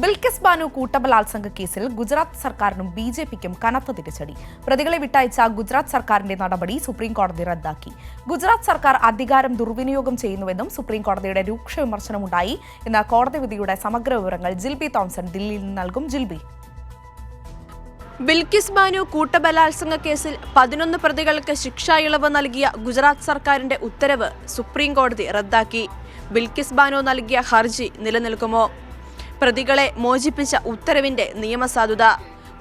ബിൽക്കിസ് ബാനു കൂട്ടബലാത്സംഗ കേസിൽ ഗുജറാത്ത് സർക്കാരിനും B J പിക്കും കനത്ത തിരിച്ചടി. പ്രതികളെ വിട്ടയച്ച ഗുജറാത്ത് സർക്കാരിന്റെ നടപടി സുപ്രീം കോടതി റദ്ദാക്കി. ഗുജറാത്ത് സർക്കാർ അധികാരം ദുർവിനിയോഗം ചെയ്യുന്നുവെന്നും സുപ്രീം കോടതിയുടെ രൂക്ഷ വിമർശനമുണ്ടായി. ഇന്ന് കോടതി വിധിയുടെ സമഗ്ര വിവരങ്ങൾ ജിൽബി തോംസൺ ദില്ലിയിൽ നിന്ന് നൽകും. ജിൽബി ബിൽക്കിസ് ബാനു കൂട്ടബലാത്സംഗ കേസിൽ പതിനൊന്ന് പ്രതികൾക്ക് ശിക്ഷാ ഇളവ് നൽകിയ ഗുജറാത്ത് സർക്കാരിന്റെ ഉത്തരവ് സുപ്രീം കോടതി റദ്ദാക്കി. ബിൽക്കിസ് ബാനു നൽകിയ ഹർജി നിലനിൽക്കുമോ? പ്രതികളെ മോചിപ്പിച്ച ഉത്തരവിന്റെ നിയമസാധുത.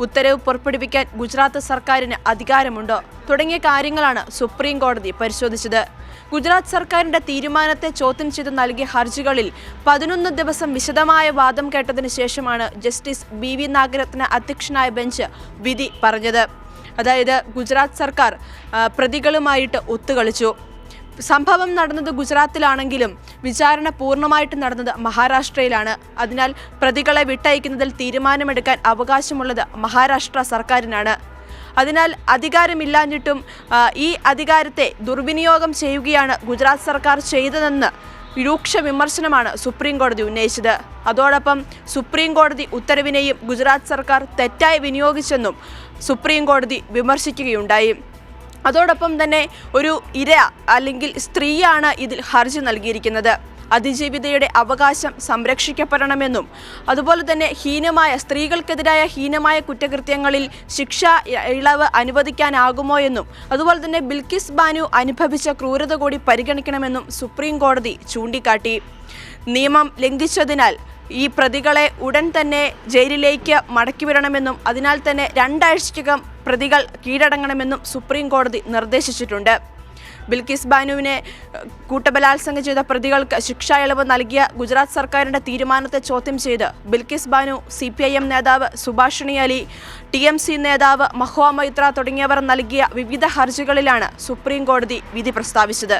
ഉത്തരവ് പുറപ്പെടുവിക്കാൻ ഗുജറാത്ത് സർക്കാരിന് അധികാരമുണ്ടോ? തുടങ്ങിയ കാര്യങ്ങളാണ് സുപ്രീം കോടതി പരിശോധിച്ചത്. ഗുജറാത്ത് സർക്കാരിന്റെ തീരുമാനത്തെ ചോദ്യം ചെയ്ത് നൽകിയ ഹർജികളിൽ പതിനൊന്ന് ദിവസം വിശദമായ വാദം കേട്ടതിന് ശേഷമാണ് ജസ്റ്റിസ് ബി വി നാഗരത്ന അധ്യക്ഷനായ ബെഞ്ച് വിധി പറഞ്ഞത്. അതായത് ഗുജറാത്ത് സർക്കാർ പ്രതികളുമായിട്ട് ഒത്തുകളിച്ചു. സംഭവം നടന്നത് ഗുജറാത്തിലാണെങ്കിലും വിചാരണ പൂർണമായിട്ട് നടന്നത് മഹാരാഷ്ട്രയിലാണ്. അതിനാൽ പ്രതികളെ വിട്ടയക്കുന്നതിൽ തീരുമാനമെടുക്കാൻ അവകാശമുള്ളത് മഹാരാഷ്ട്ര സർക്കാരിനാണ്. അതിനാൽ അധികാരമില്ലാഞ്ഞിട്ടും ഈ അധികാരത്തെ ദുർവിനിയോഗം ചെയ്യുകയാണ് ഗുജറാത്ത് സർക്കാർ ചെയ്തതെന്ന് രൂക്ഷ വിമർശനമാണ് സുപ്രീം കോടതി ഉന്നയിച്ചത്. അതോടൊപ്പം സുപ്രീം കോടതി ഉത്തരവിനെയും ഗുജറാത്ത് സർക്കാർ തെറ്റായി വിനിയോഗിച്ചെന്നും സുപ്രീം കോടതി വിമർശിക്കുകയുണ്ടായി. അതോടൊപ്പം തന്നെ ഒരു ഇര അല്ലെങ്കിൽ സ്ത്രീയാണ് ഇതിൽ ഹർജി നൽകിയിരിക്കുന്നത്. അതിജീവിതയുടെ അവകാശം സംരക്ഷിക്കപ്പെടണമെന്നും അതുപോലെ തന്നെ ഹീനമായ സ്ത്രീകൾക്കെതിരായ ഹീനമായ കുറ്റകൃത്യങ്ങളിൽ ശിക്ഷ ഇളവ് അനുവദിക്കാനാകുമോ എന്നും അതുപോലെ തന്നെ ബിൽക്കിസ് ബാനു അനുഭവിച്ച ക്രൂരത കൂടി പരിഗണിക്കണമെന്നും സുപ്രീം കോടതി ചൂണ്ടിക്കാട്ടി. നിയമം ലംഘിച്ചതിനാൽ ഈ പ്രതികളെ ഉടൻ തന്നെ ജയിലിലേക്ക് മടക്കി മടക്കിവിടണമെന്നും അതിനാൽ തന്നെ രണ്ടാഴ്ചയ്ക്കകം പ്രതികൾ കീഴടങ്ങണമെന്നും സുപ്രീം കോടതി നിർദ്ദേശിച്ചിട്ടുണ്ട്. ബിൽക്കിസ് ബാനുവിനെ കൂട്ടബലാത്സംഗം ചെയ്ത പ്രതികൾക്ക് ശിക്ഷാ ഇളവ് നൽകിയ ഗുജറാത്ത് സർക്കാരിന്റെ തീരുമാനത്തെ ചോദ്യം ചെയ്ത് Bilkis Bano C P I M നേതാവ് Subhashini Ali T M C നേതാവ് മഹ്വ മൈത്ര തുടങ്ങിയവർ നൽകിയ വിവിധ ഹർജികളിലാണ് സുപ്രീം കോടതി വിധി പ്രസ്താവിച്ചത്.